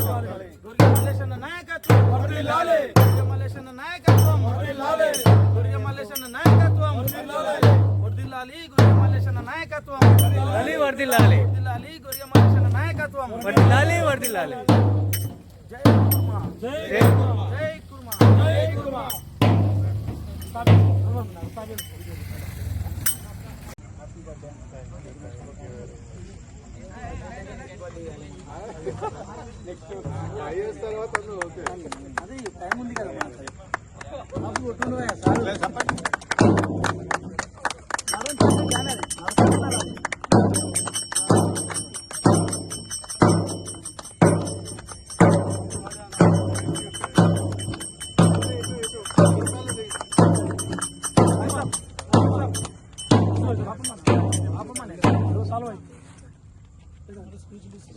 మల్లేశన్న నాయకత్వం గురిగ మల్లేశన్న నాయకత్వం గురిగ మల్లేశన్న నాయకత్వం వర్దిల్లాలి గురిగ మల్లేశన్న నాయకత్వం వర్దిల్లాలి వర్దిల్లాలి వర్దిల్లాలి గురిగ మల్లేశన్న నాయకత్వం వర్దిల్లాలి వర్దిల్లాలి జై కుర్మా జై కుర్మా. జై కుర్మా జై కుర్మా తర్వాత అదే టైం ఉంది కదా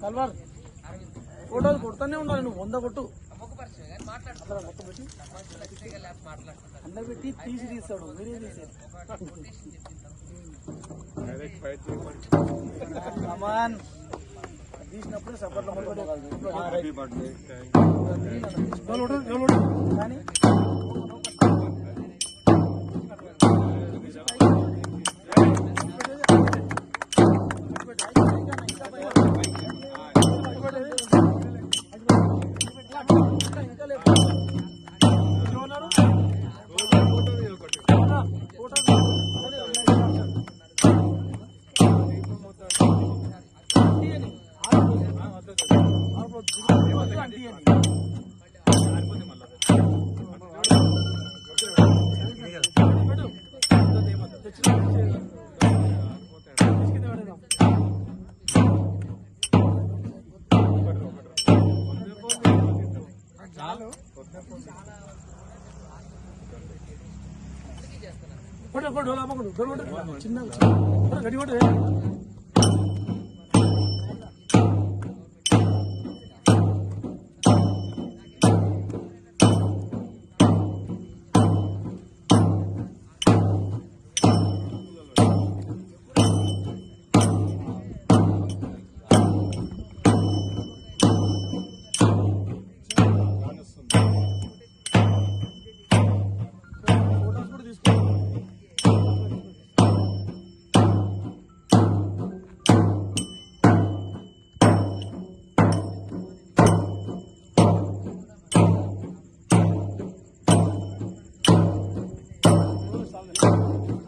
కల్వార్ ఫోటోలు కొడుతూనే ఉండాలి నువ్వు వంద కొట్టు అందరు పెట్టి తీసి తీస్తాడు. మీరే తీసాడు కమాన్ తీసినప్పుడు సపోర్ట్ కానీ కొట్టు కొట్టు డోలా కొట్టు. డోలా కొట్టు చిన్న చిన్న గడి కొట్టు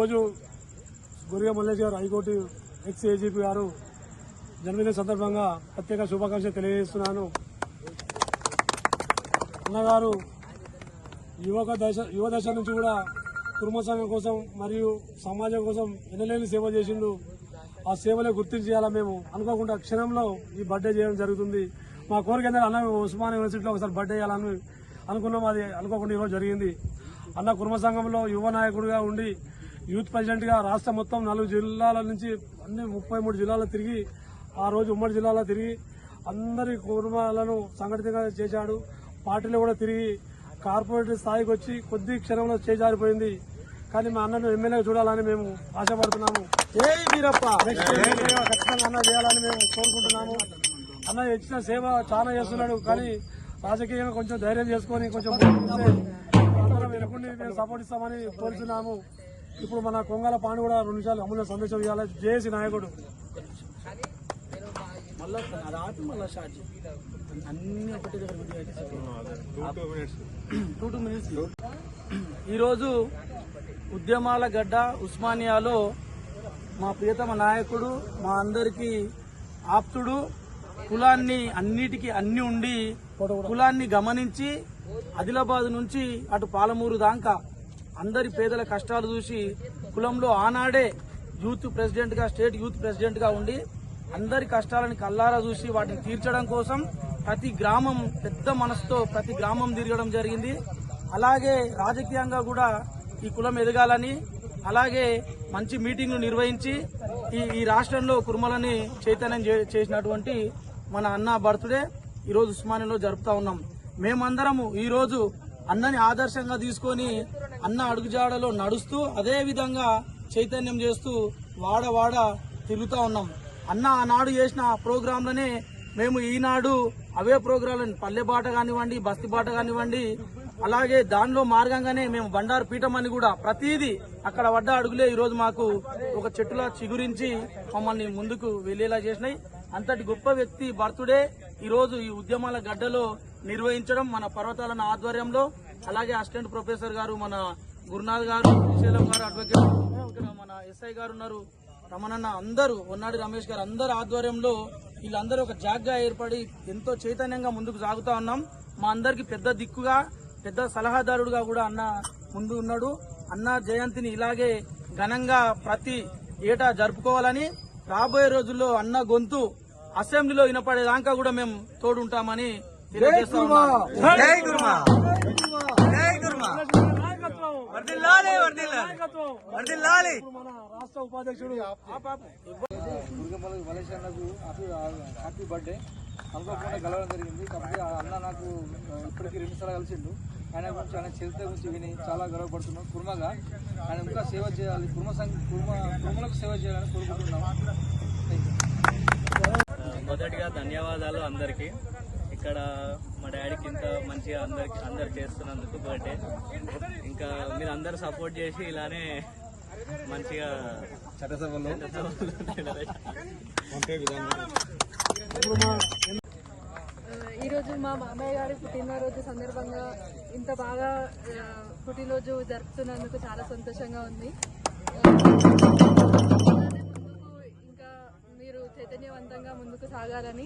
ఈరోజు గురిగా మల్లేష్ గారు హైకోర్టు ఎక్స్ ఏజీపీ గారు జన్మదిన సందర్భంగా ప్రత్యేక శుభాకాంక్షలు తెలియజేస్తున్నాను. అన్నగారు యువక దశ యువ దశ నుంచి కూడా కుటుంబ సంఘం కోసం మరియు సమాజం కోసం ఎన్నలేని సేవ చేసిండు. ఆ సేవలే గుర్తించేయాలా మేము అనుకోకుండా క్షణంలో ఈ బర్త్డే చేయడం జరుగుతుంది. మా కోరిక ఏంటంటే అన్న మేము ఉస్మాన్ యూనివర్సిటీలో ఒకసారి బర్త్డే చేయాలని అనుకున్నాం. అది అనుకోకుండా ఈరోజు జరిగింది. అన్న కుటుంబ సంఘంలో యువ నాయకుడిగా ఉండి యూత్ ప్రెసిడెంట్గా రాష్ట్రం మొత్తం నాలుగు జిల్లాల నుంచి అన్ని ముప్పై మూడు జిల్లాల్లో తిరిగి ఆ రోజు ఉమ్మడి జిల్లాలో తిరిగి అందరి కుటుంబాలను సంఘటితంగా చేశాడు. పార్టీలో కూడా తిరిగి కార్పొరేట్ స్థాయికి వచ్చి కొద్ది క్షణంలో చేజారిపోయింది. కానీ మా అన్నను ఎమ్మెల్యే చూడాలని మేము ఆశపడుతున్నాము. నెక్స్ట్ సేవ ఖచ్చితంగా అన్న చేయాలని మేము కోరుకుంటున్నాము. అన్న ఇచ్చిన సేవ చాలా చేస్తున్నాడు కానీ రాజకీయంగా కొంచెం ధైర్యం చేసుకొని కొంచెం అందరం మేము సపోర్ట్ ఇస్తామని కోరుతున్నాము ఇప్పుడు మన కొంగల పాండు కూడా రెండు నిమిషాలు అమూల్య సందేశం ఇవ్వాలి. జేఏసీ నాయకుడు. మళ్ళా మళ్ళా. అన్ని ఒకటి టూ టూ మినిట్స్. ఈరోజు ఉద్యమాల గడ్డ ఉస్మానియాలో మా ప్రియతమ నాయకుడు మా అందరికీ ఆప్తుడు కులాన్ని అన్నిటికీ అన్ని ఉండి కులాన్ని గమనించి ఆదిలాబాద్ నుంచి అటు పాలమూరు దాకా అందరి పేదల కష్టాలు చూసి కులంలో ఆనాడే యూత్ ప్రెసిడెంట్గా స్టేట్ యూత్ ప్రెసిడెంట్గా ఉండి అందరి కష్టాలను కల్లారా చూసి వాటిని తీర్చడం కోసం ప్రతి గ్రామం పెద్ద మనసుతో ప్రతి గ్రామం తిరగడం జరిగింది. అలాగే రాజకీయంగా కూడా ఈ కులం ఎదగాలని అలాగే మంచి మీటింగ్లు నిర్వహించి ఈ ఈ రాష్ట్రంలో కుర్మలని చైతన్యం చే- చేసినటువంటి మన అన్న బర్త్డే ఈరోజు ఉస్మానియాలో జరుపుతా ఉన్నాం. మేమందరము ఈరోజు అన్నని ఆదర్శంగా తీసుకొని అన్న అడుగుజాడలో నడుస్తూ అదే విధంగా చైతన్యం చేస్తూ వాడ వాడ తిరుగుతూ ఉన్నాం. అన్న ఆనాడు చేసిన ప్రోగ్రాంలనే మేము ఈనాడు అవే ప్రోగ్రాంలను పల్లె బాట కానివ్వండి బస్తి బాట కానివ్వండి అలాగే దానిలో మార్గంగానే మేము బండారు పీఠం అని కూడా ప్రతిదీ అక్కడ పడ్డ అడుగులే ఈరోజు మాకు ఒక చెట్టులా చిగురించి మమ్మల్ని ముందుకు వెళ్ళేలా చేసినాయి. అంతటి గొప్ప వ్యక్తి బర్త్డే ఈరోజు ఈ ఉద్యమాల గడ్డలో నిర్వహించడం మన పర్వతాలన్న ఆధ్వర్యంలో. అలాగే అసిస్టెంట్ ప్రొఫెసర్ గారు మన గురునాథ్ గారు శ్రీశైలం గారు అడ్వకేట్ ఇక్కడ మన ఎస్ఐ గారు ఉన్నారు. రమణన్న అందరూ ఉన్నాడు రమేష్ గారు అందరు ఆధ్వర్యంలో వీళ్ళందరూ ఒక జాగ్గా ఏర్పడి ఎంతో చైతన్యంగా ముందుకు సాగుతా ఉన్నాం. మా అందరికి పెద్ద దిక్కుగా పెద్ద సలహాదారుడుగా కూడా అన్న ముందు ఉన్నాడు. అన్న జయంతిని ఇలాగే ఘనంగా ప్రతి ఏటా జరుపుకోవాలని రాబోయే రోజుల్లో అన్న గొంతు అసెంబ్లీలో వినపడేదాకా కూడా మేము తోడుంటామని జై గురుమా. జై గురుమా. వర్దిల్లాలి వర్దిల్లాలి వర్దిల్లాలి రాష్ట్ర ఉపాధ్యక్షుడు దుర్గమ్మల వలేష్ అన్నకు హ్యాపీ బర్త్డే అనుకోకుండా కలవడం జరిగింది. ఆ అన్న నాకు ఆ, ఇప్పటికీ రెండు సార్లు కలిసిండు. ఆయన గురించి ఆయన చరిత్ర గురించి విని చాలా గర్వపడుతున్నాం. కుర్మగా ఆయన ఇంకా సేవ చేయాలి. కుర్మ సంఘ కుర్మ కుర్మలకు సేవ చేయాలని కోరుకుంటున్నాం. మొదటిగా ధన్యవాదాలు అందరికి. ఇక్కడ మా డాడీకి ఇంత మంచిగా అందరికి అందరు చేస్తున్నందుకు బర్త్డే ఇంకా మీరు అందరు సపోర్ట్ చేసి ఇలానే మంచిగా చట్టసభలో ఈరోజు మా మామయ్య గారి పుట్టినరోజు సందర్భంగా ఇంత బాగా పుట్టినరోజు జరుపుతున్నందుకు చాలా సంతోషంగా ఉంది. చైతన్యవంతంగా ముందుకు సాగాలని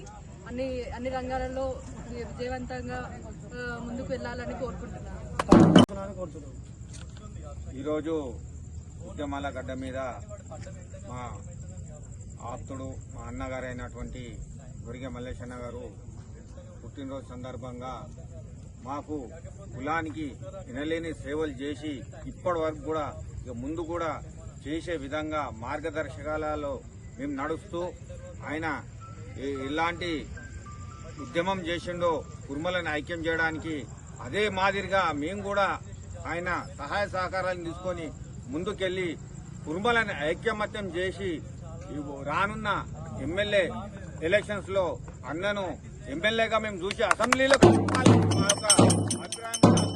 అన్ని అన్ని రంగాలలో విజయవంతంగా ముందుకు వెళ్ళాలని కోరుకుంటున్నాను. ఈరోజు ఉద్యమాల గడ్డ మీద మా ఆప్తుడు మా అన్నగారు అయినటువంటి గురిగ మల్లేశన్న గారు పుట్టినరోజు సందర్భంగా మాకు కులానికి వినలేని సేవలు చేసి ఇప్పటి వరకు కూడా ఇక ముందు కూడా చేసే విధంగా మార్గదర్శకాలలో మేము నడుస్తూ ఆయన ఎలాంటి ఉద్యమం చేసిండో కుర్మలను ఐక్యం చేయడానికి అదే మాదిరిగా మేము కూడా ఆయన సహాయ సహకారాలను తీసుకొని ముందుకెళ్ళి కుర్మలను ఐక్యమత్యం చేసి రానున్న ఎమ్మెల్యే ఎలక్షన్స్లో అన్నను ఎమ్మెల్యేగా మేము చూసి అసెంబ్లీలో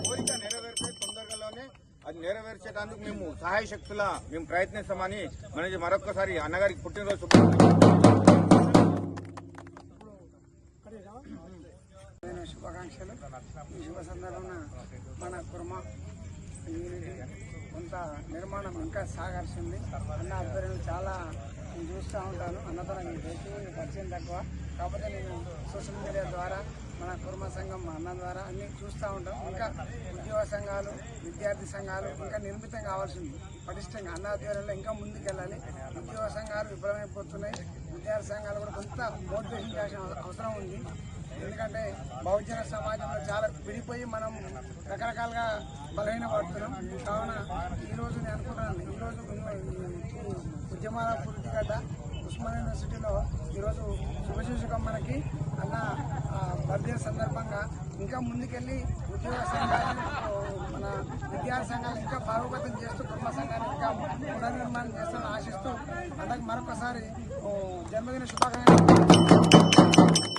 కోరిక నెరవేర్చే తొందరగానే అది నెరవేర్చేటందుకు మేము సహాయ శక్తుల మేము ప్రయత్నిస్తామని మనకి మరొకసారి అన్నగారికి పుట్టినరోజు నేను శుభాకాంక్షలు. ఈ శుభ సందర్భంగా మన కుర్మ యూనిటీ కొంత నిర్మాణం ఇంకా సాగాల్సింది అన్న ఆధ్వర్యం చాలా నేను చూస్తూ ఉంటాను. అన్నతో నాకు వ్యక్తి పరిచయం తక్కువ. కాకపోతే నేను సోషల్ మీడియా ద్వారా మన కుర్మ సంఘం మా అన్న ద్వారా అన్ని చూస్తూ ఉంటాం. ఇంకా ఉద్యోగ సంఘాలు విద్యార్థి సంఘాలు ఇంకా నిర్మితం కావాల్సింది పటిష్టంగా. అన్న ఆధ్వర్యంలో ఇంకా ముందుకెళ్ళాలి. ఉద్యోగ సంఘాలు విఫలమైపోతున్నాయి. విద్యార్థి సంఘాలు కూడా కొంత మోటివేషన్ చేయాల్సిన అవసరం ఉంది. ఎందుకంటే బహుజన సమాజంలో చాలా విడిపోయి మనం రకరకాలుగా బలహీన పడుతున్నాం. కావున ఈరోజు నేను అనుకుంటున్నాను ఈరోజు ఉద్యమాల పూర్తి గడ్డ ఉస్మాన్ యూనివర్సిటీలో ఈరోజు శుభశీర్షకమ్మనకి అన్న బర్త్డే సందర్భంగా ఇంకా ముందుకెళ్ళి ఉద్యోగ సంఘాలు మన విద్యార్థి సంఘాలు ఇంకా భాగవతం చేస్తూ కుటుంబ సంఘాన్ని ఇంకా పునర్నిర్మాణం చేస్తామని ఆశిస్తూ మరొకసారి జన్మదిన శుభాకాంక్షలు.